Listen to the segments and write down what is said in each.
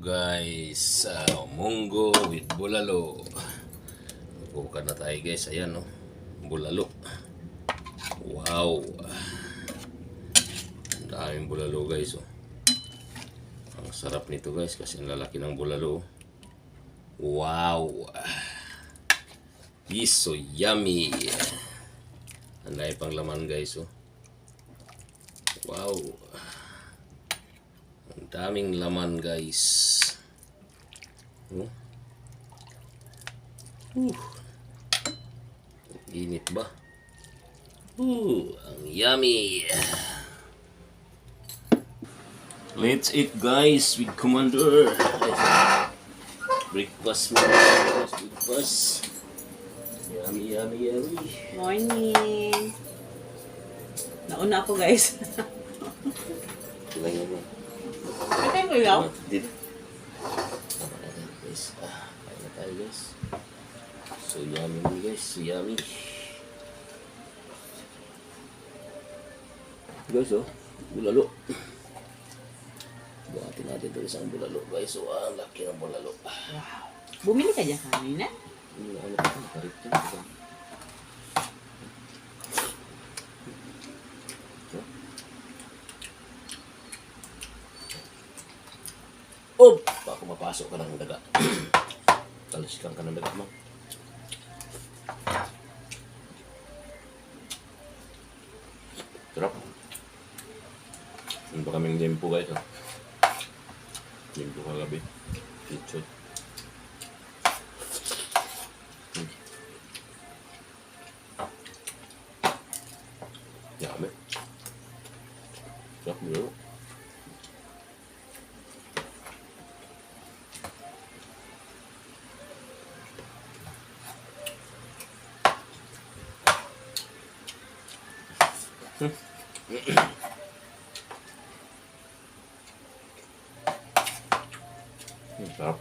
guys, uh, munggo with bulalo. Bukan na tayo guys, ayan no. Bulalo. Wow. Ang daming bulalo guys oh. Ang sarap nito guys kasi ang lalaki ng bulalo. Wow. This so yummy. Ang dami pang laman guys oh. Wow. Daming laman guys. Oh. Uh. Init ba? Uh, ang yummy. Let's eat guys with Commander. Breakfast mo. Breakfast, breakfast. Yummy, yummy, yummy. Morning! Nauna ako guys. Kailangan mo. Dito. Natin guys. Ah, kain na tayo guys. So yummy mo guys. So yummy. Guys oh. Bulalo. Buhatin natin ito isang bulalo guys. So ang laki ng bulalo. Wow. Bumili ka dyan kanina? Ano pa Mapasok ka ng daga. Talasikan ka ng daga mo. Sarap. Ano ba kaming limpo guys? Oh? Limpo kagabi. Picture. Yummy. Sarap mo. Hmm, Sarap.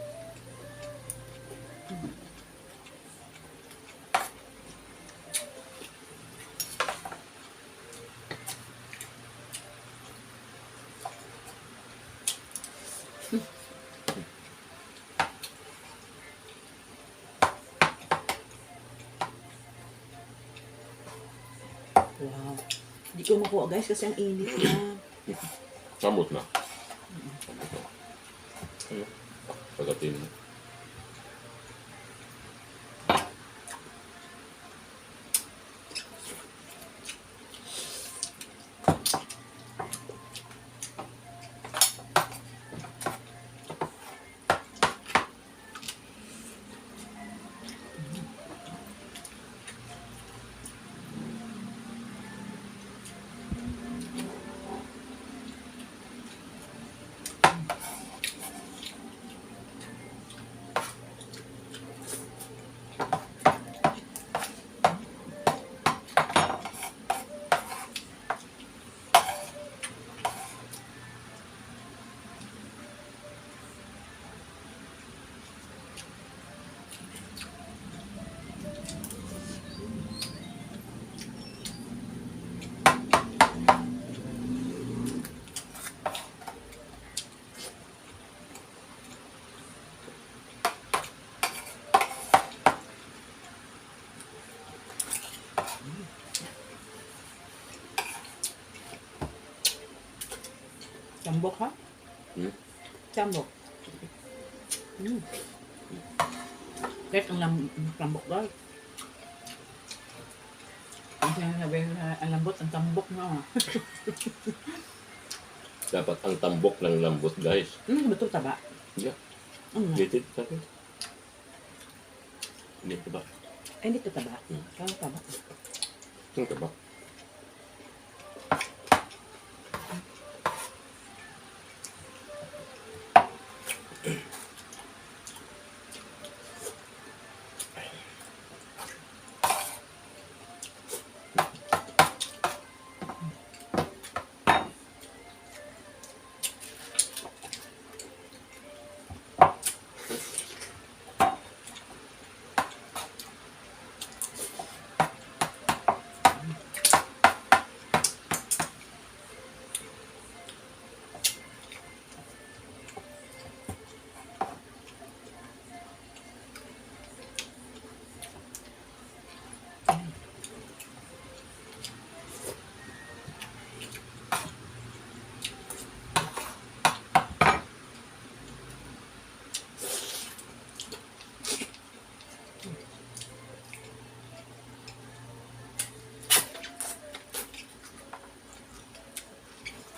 Wow. Hindi ko makuha guys kasi ang init na. Samot na. Dude. Mo. Chambok ha? Hmm? Chambok. Mm. Kahit ang lam lambok guys. Ang sinasabi na ang lambot, ang tambok na. Dapat ang tambok ng lambot, guys. Ano ba ito taba? Yeah. Ano nga? Gated, sabi. Hindi ito ba? Ay, hindi taba. Kaya taba. Ito ito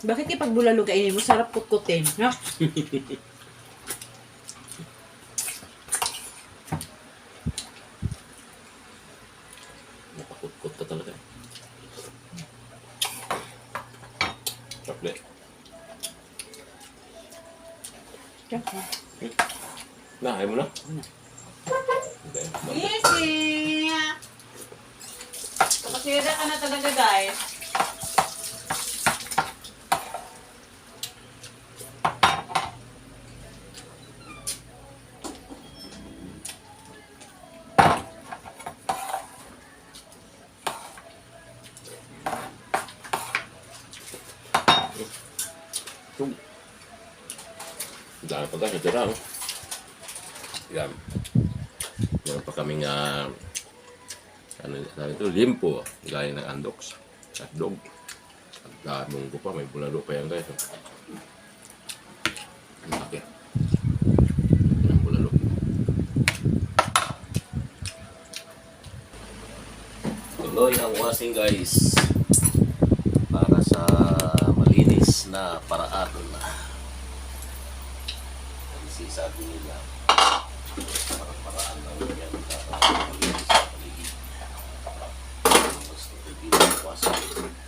Bakit kapag bulalo kainin mo, sarap kutkutin, no? Napakutkot ka talaga. Chocolate. Tsaka, Na, ayaw mo na? Hindi. Easy! Masira ka na talaga, guys. Tum. Dami pa tayo, natira, no? Yan. Meron pa kaming, ah, ano sabi ito, limpo, gaya ng andox, at dog. At damong ko pa, may bulalo pa yan guys. Ang laki. Ang bulalo. Tuloy ang washing guys para sa na paraan. Kasi sabi nila, parang paraan lang yan para malinis sa paligid. Basta hindi mo wash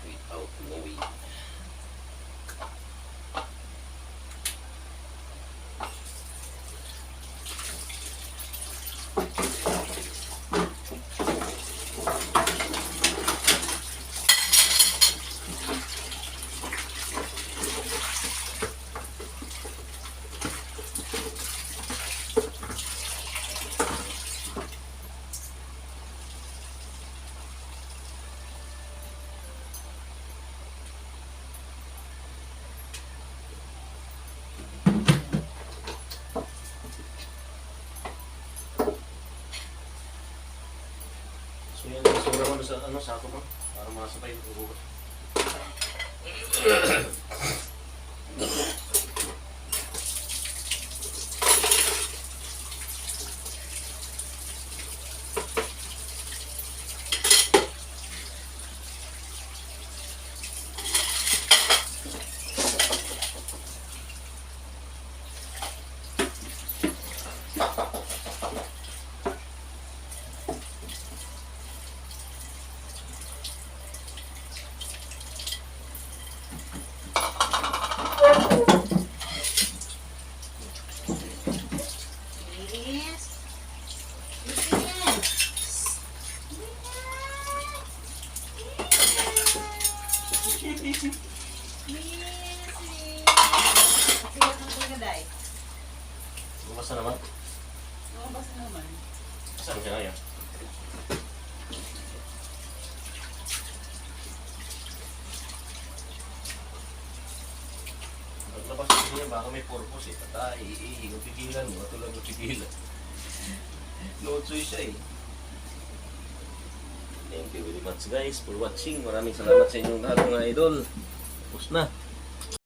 without knowing. So yan, isura ko sa ano, sako mo, para masabay yung ugot. Bumasa naman. Basta naman. Saan ka ngayon? Paglabas ko niya, baka may purpose eh. Patay, iihi, pigilan mo, tulad mo pigilan. Lotsoy siya eh. Thank you very much guys for watching. Maraming salamat sa inyong lahat mga idol. Tapos na.